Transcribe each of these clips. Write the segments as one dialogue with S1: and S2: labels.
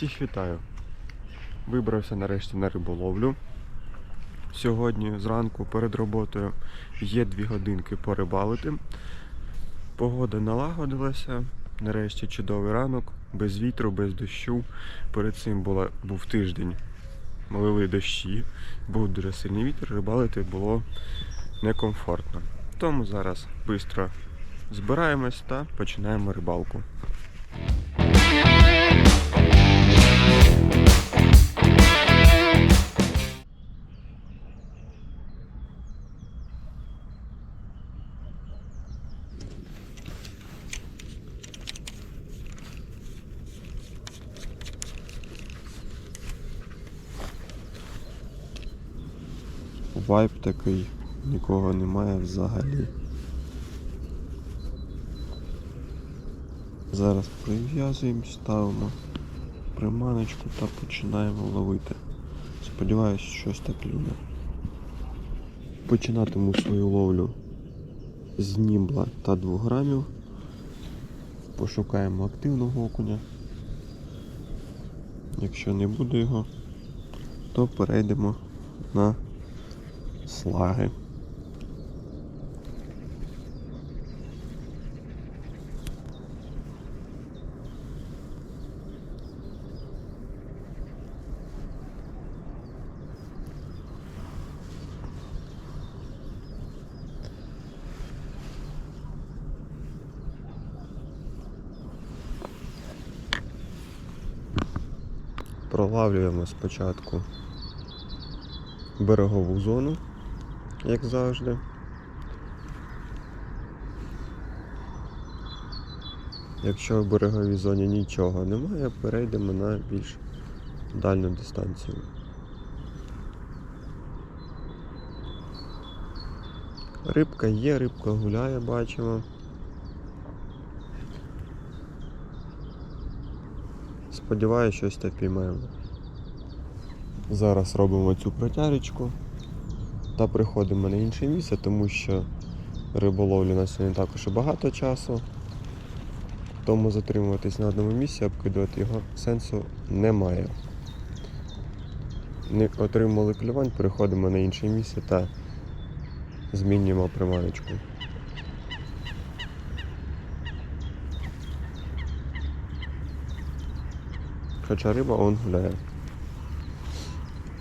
S1: Всіх вітаю. Вибрався нарешті на риболовлю. Сьогодні зранку перед роботою є дві годинки порибалити. Погода налагодилася. Нарешті чудовий ранок, без вітру, без дощу. Перед цим була, був тиждень. Лили дощі, був дуже сильний вітер, рибалити було некомфортно. Тому зараз швидко збираємось та починаємо рибалку. Вайб такий, нікого немає взагалі. Зараз прив'язуємо, ставимо приманочку та починаємо ловити. Сподіваюсь, щось так клюне. Починатиму свою ловлю з німбла та 2 грамів. Пошукаємо активного окуня. Якщо не буде його, то перейдемо на слаги. Пролавлюємо спочатку берегову зону, як завжди. Якщо в береговій зоні нічого немає, перейдемо на більш дальню дистанцію. Рибка є, рибка гуляє, бачимо. Сподіваюся, щось та піймаємо. Зараз робимо цю протярочку та приходимо на інше місце, тому що риболовлі нас сьогодні також і багато часу. Тому затримуватись на одному місці, обкидувати його сенсу немає. Не отримали клювань, переходимо на інше місце та змінюємо приманочку. Хоча риба он гуляє.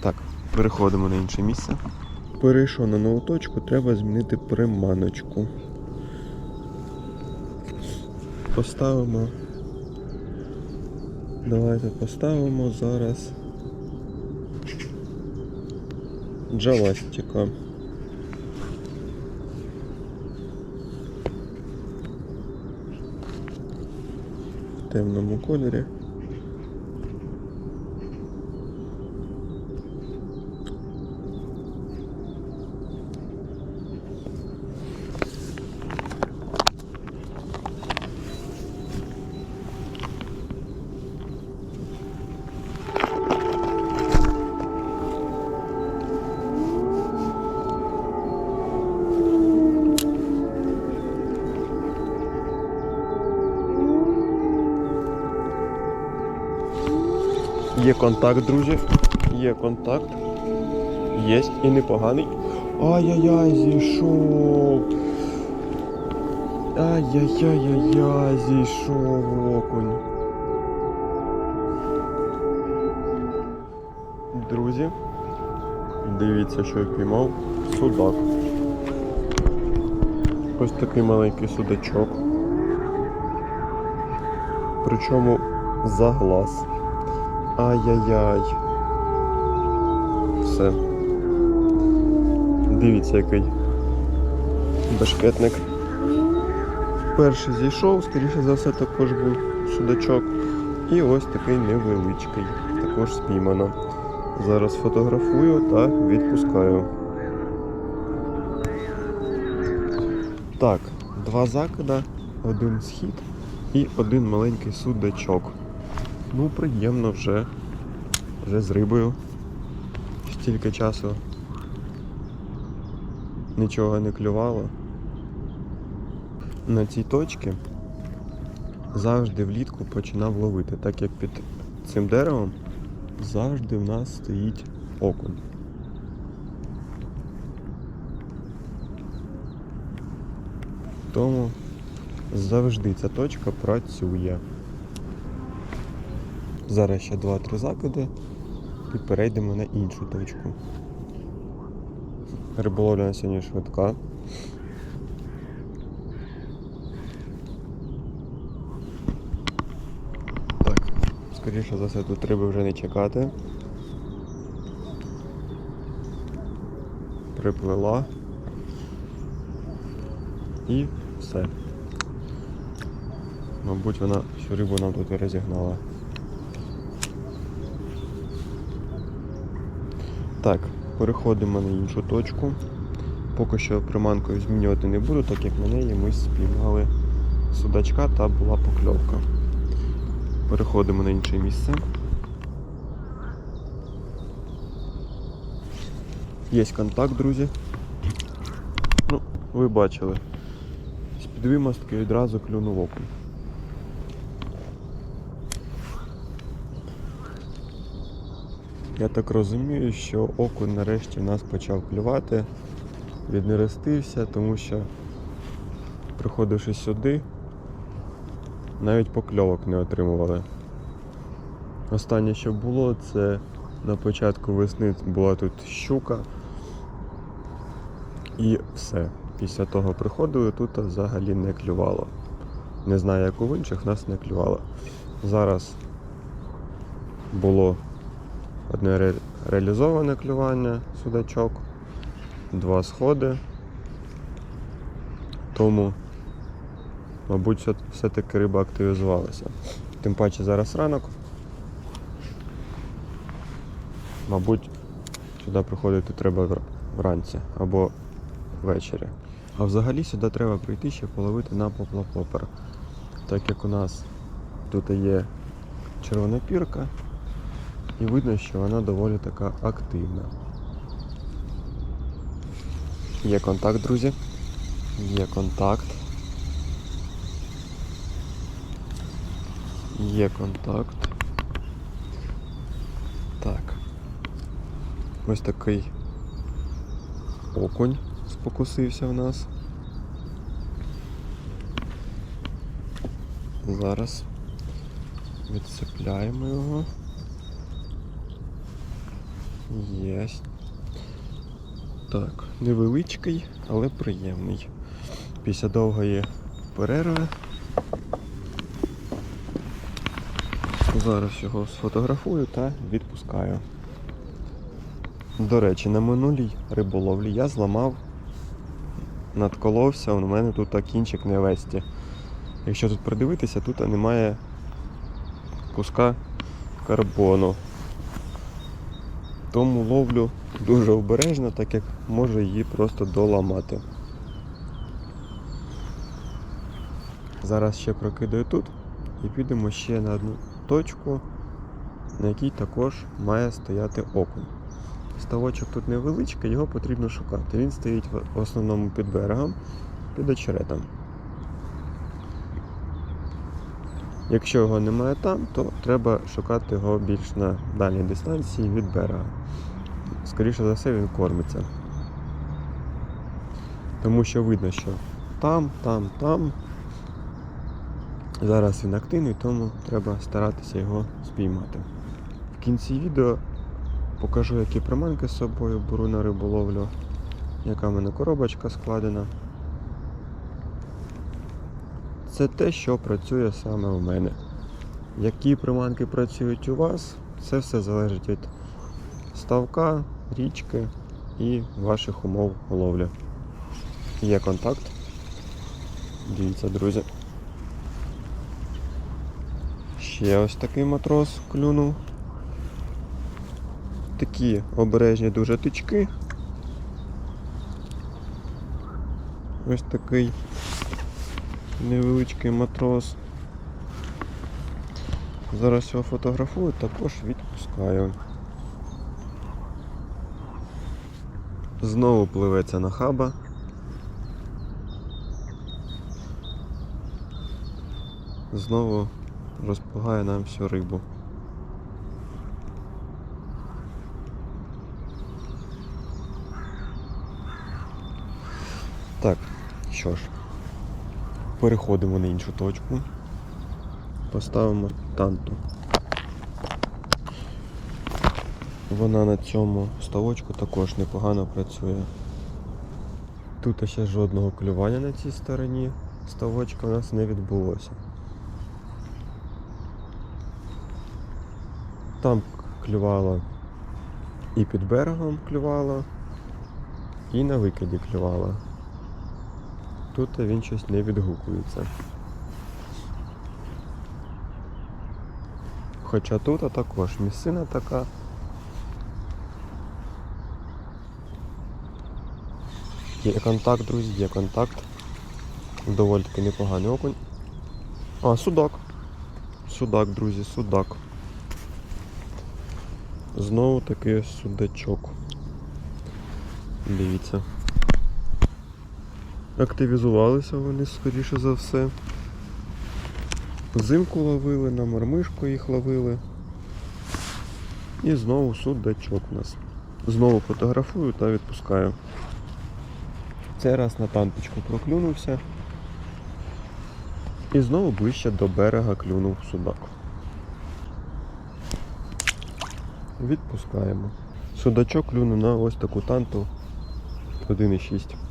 S1: Так, переходимо на інше місце. Перейшов на нову точку, треба змінити приманочку. Поставимо. Давайте поставимо зараз джавастика. В темному кольорі. Є контакт, друзі. Є контакт. Єсть і непоганий. Ай-яй-яй, зійшов. Ай-яй-яй-яй, зійшов окунь. Друзі, дивіться, що я піймав. Судак. Ось такий маленький судачок. Причому за глаз. Ай-яй-яй. Все. Дивіться, який бешкетник. Перший зійшов, скоріше за все, також був судачок. І ось такий невеличкий. Також спіймано. Зараз фотографую та відпускаю. Так, два закида, один схід і один маленький судачок. Ну, приємно вже. Вже з рибою. Стільки часу нічого не клювало. На цій точці завжди влітку починав ловити, так як під цим деревом завжди в нас стоїть окунь. Тому завжди ця точка працює. Зараз ще 2-3 закиди і перейдемо на іншу точку. Риболовля на сьогодні швидка. Так, скоріше за все тут риби вже не чекати. Приплила. І все. Мабуть, вона всю рибу нам тут розігнала. Так, переходимо на іншу точку. Поки що приманкою змінювати не буду, так як на неї ми спіймали судачка та була покльовка. Переходимо на інше місце. Є контакт, друзі. Ну, ви бачили. З підвимостки відразу клюнув окунь. Я так розумію, що окунь нарешті в нас почав клювати, віднерестився, тому що приходивши сюди, навіть покльовок не отримували. Останнє, що було, це на початку весни була тут щука. І все. Після того приходили, тут взагалі не клювало. Не знаю, як у інших, нас не клювало. Зараз було одне ре- реалізоване клювання судачок, два сходи. Тому, мабуть, все- все-таки риба активізувалася. Тим паче зараз ранок. Мабуть, сюди приходити треба вранці або ввечері. А взагалі сюди треба прийти ще половити на поплапопер. Так як у нас тут є червона пірка, і видно, що вона доволі така активна. Є контакт, друзі. Є контакт. Є контакт. Так. Ось такий окунь спокусився в нас. Зараз відцепляємо його. Єсть. Так, невеличкий, але приємний. Після довгої перерви. Зараз його сфотографую та відпускаю. До речі, на минулій риболовлі я зламав, надколовся, у мене тут кінчик на весті. Якщо тут придивитися, тут немає куска карбону. Тому ловлю дуже обережно, так як можу її просто доламати. Зараз ще прокидаю тут і підемо ще на одну точку, на якій також має стояти окунь. Ставочок тут невеличкий, його потрібно шукати. Він стоїть в основному під берегом, під очеретом. Якщо його немає там, то треба шукати його більш на дальній дистанції від берега. Скоріше за все він кормиться. Тому що видно, що там, там, там. Зараз він активний, тому треба старатися його спіймати. В кінці відео покажу, які приманки з собою беру на риболовлю, яка в мене коробочка складена. Це те, що працює саме у мене. Які приманки працюють у вас, це все залежить від ставка, річки і ваших умов ловлі. Є контакт. Дивіться, друзі. Ще ось такий матрос клюнув. Такі обережні дуже тички. Ось такий невеличкий матрос. Зараз його фотографую, також відпускаю. Знову пливеться на хаба. Знову розпугає нам всю рибу. Так, що ж переходимо на іншу точку. Поставимо танту. Вона на цьому ставочку також непогано працює. Тут ще жодного клювання на цій стороні ставочка у нас не відбулося. Там клювало і під берегом клювало, і на викиді клювало. Тут він щось не відгукується. Хоча тут також місцина така. Є контакт, друзі, є контакт. Доволі таки непоганий окунь. А, судак. Судак, друзі, судак. Знову таки судачок. Дивіться. Активізувалися вони, скоріше за все. Взимку ловили, на мормишку їх ловили. І знову судачок у нас. Знову фотографую та відпускаю. Цей раз на танточку проклюнувся. І знову ближче до берега клюнув судак. Відпускаємо. Судачок клюнув на ось таку танту 1,6.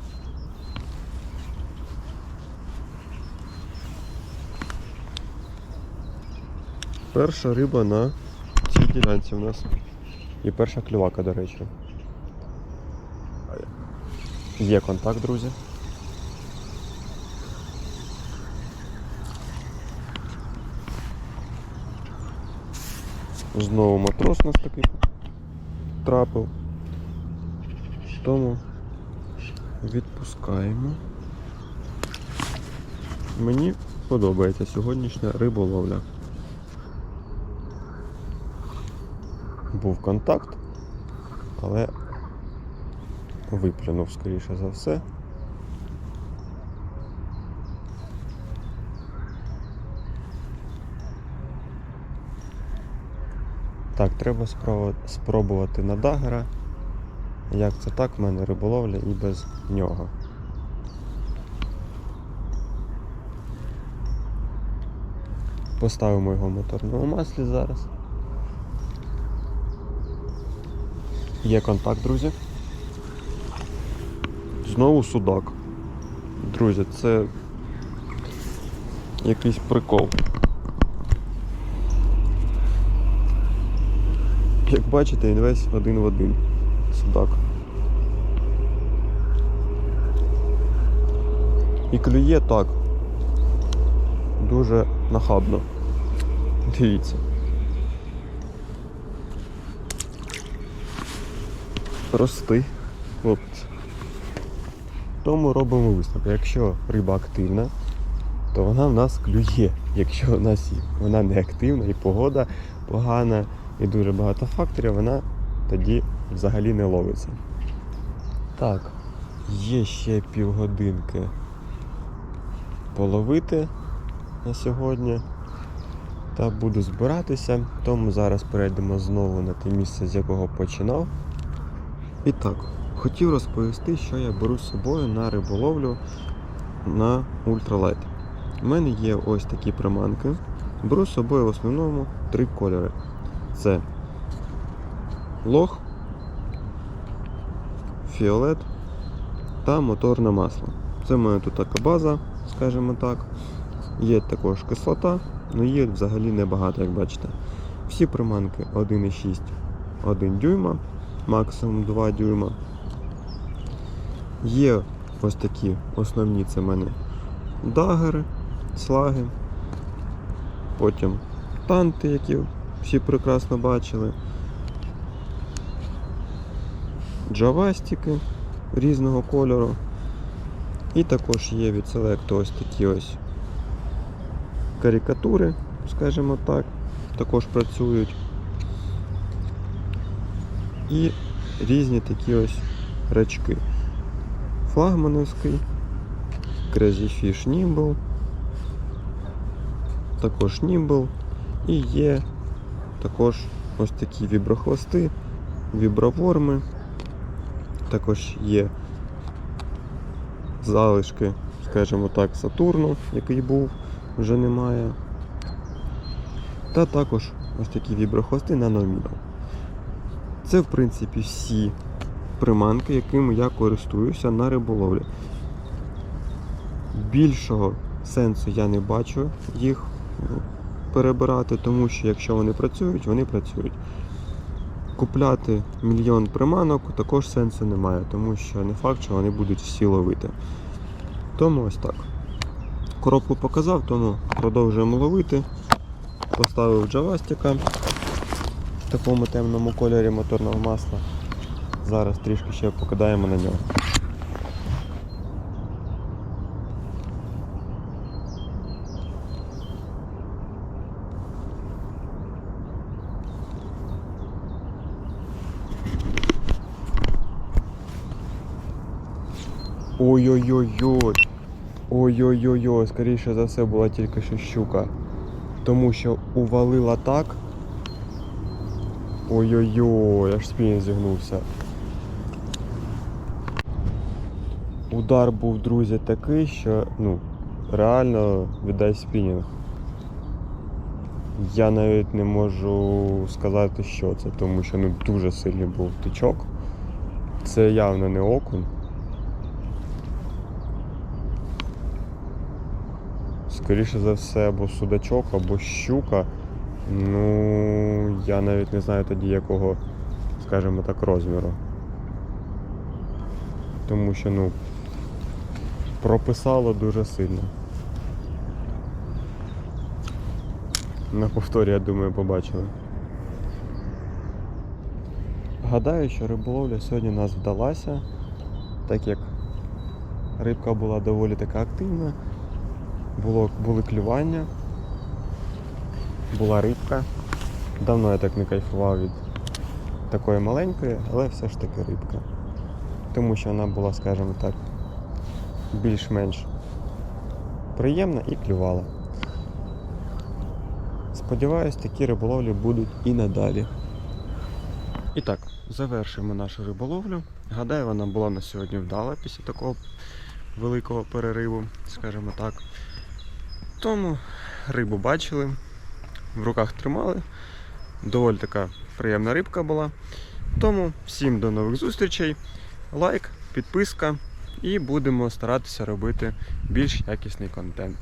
S1: Перша риба на цій ділянці у нас. І перша клювака, до речі. Є контакт, друзі. Знову матрос у нас такий трапив. Тому відпускаємо. Мені подобається сьогоднішня риболовля. Був контакт, але виплюнув, скоріше за все. Так, треба спробувати на дагера. Як це так, в мене риболовля і без нього. Поставимо його в моторному маслі зараз. Є контакт, друзі. Знову судак. Друзі, це якийсь прикол. Як бачите, він весь один в один. Судак. І клює так. Дуже нахабно. Дивіться. Простий хлопець. Тому робимо висновок. Якщо риба активна, то вона в нас клює. Якщо в нас вона не активна і погода погана, і дуже багато факторів, вона тоді взагалі не ловиться. Так, є ще півгодинки половити на сьогодні. Та буду збиратися, тому зараз перейдемо знову на те місце, з якого починав. І так, хотів розповісти, що я беру з собою на риболовлю на ультралайт. У мене є ось такі приманки. Беру з собою в основному три кольори. Це лох, фіолет та моторне масло. Це мене тут така база, скажімо так. Є також кислота, але її взагалі небагато, як бачите. Всі приманки 1,6 1 дюйма, максимум 2 дюйма. Є ось такі основні це в мене дагери, слаги, потім танти, які всі прекрасно бачили. Джавастики різного кольору. І також є від Select ось такі ось карикатури, скажімо так, також працюють. І різні такі ось рачки. Флагмановський, Crazy Fish Nimble, також Nimble і є також ось такі віброхвости, віброворми, також є залишки, скажімо так, Сатурну, який був, вже немає. Та також ось такі віброхвости на номінал. Це, в принципі, всі приманки, якими я користуюся на риболовлі. Більшого сенсу я не бачу їх ну, перебирати, тому що якщо вони працюють, вони працюють. Купляти мільйон приманок також сенсу немає, тому що не факт, що вони будуть всі ловити. Тому ось так. Коробку показав, тому продовжуємо ловити. Поставив джавастика в такому темному кольорі моторного масла. Зараз трішки ще покидаємо на нього. Ой-ой-ой-ой. Ой-ой-ой-ой, скоріше за все була тільки що щука. Тому що увалила так. Ой-ой-ой, аж спін зігнувся. Удар був, друзі, такий, що ну, реально віддай спінінг. Я навіть не можу сказати, що це, тому що ну, дуже сильний був тичок. Це явно не окунь. Скоріше за все, або судачок, або щука. Ну, я навіть не знаю тоді якого, скажімо так, розміру. Тому що, ну, прописало дуже сильно. На повторі, я думаю, побачили. Гадаю, що риболовля сьогодні нас вдалася, так як рибка була доволі така активна було, були клювання, була рибка. Давно я так не кайфував від такої маленької, але все ж таки рибка. Тому що вона була, скажімо так, більш-менш приємна і клювала. Сподіваюсь, такі риболовлі будуть і надалі. І так, завершуємо нашу риболовлю. Гадаю, вона була на сьогодні вдала після такого великого перериву, скажімо так. Тому рибу бачили, в руках тримали. Доволі така приємна рибка була. Тому всім до нових зустрічей. Лайк, підписка і будемо старатися робити більш якісний контент.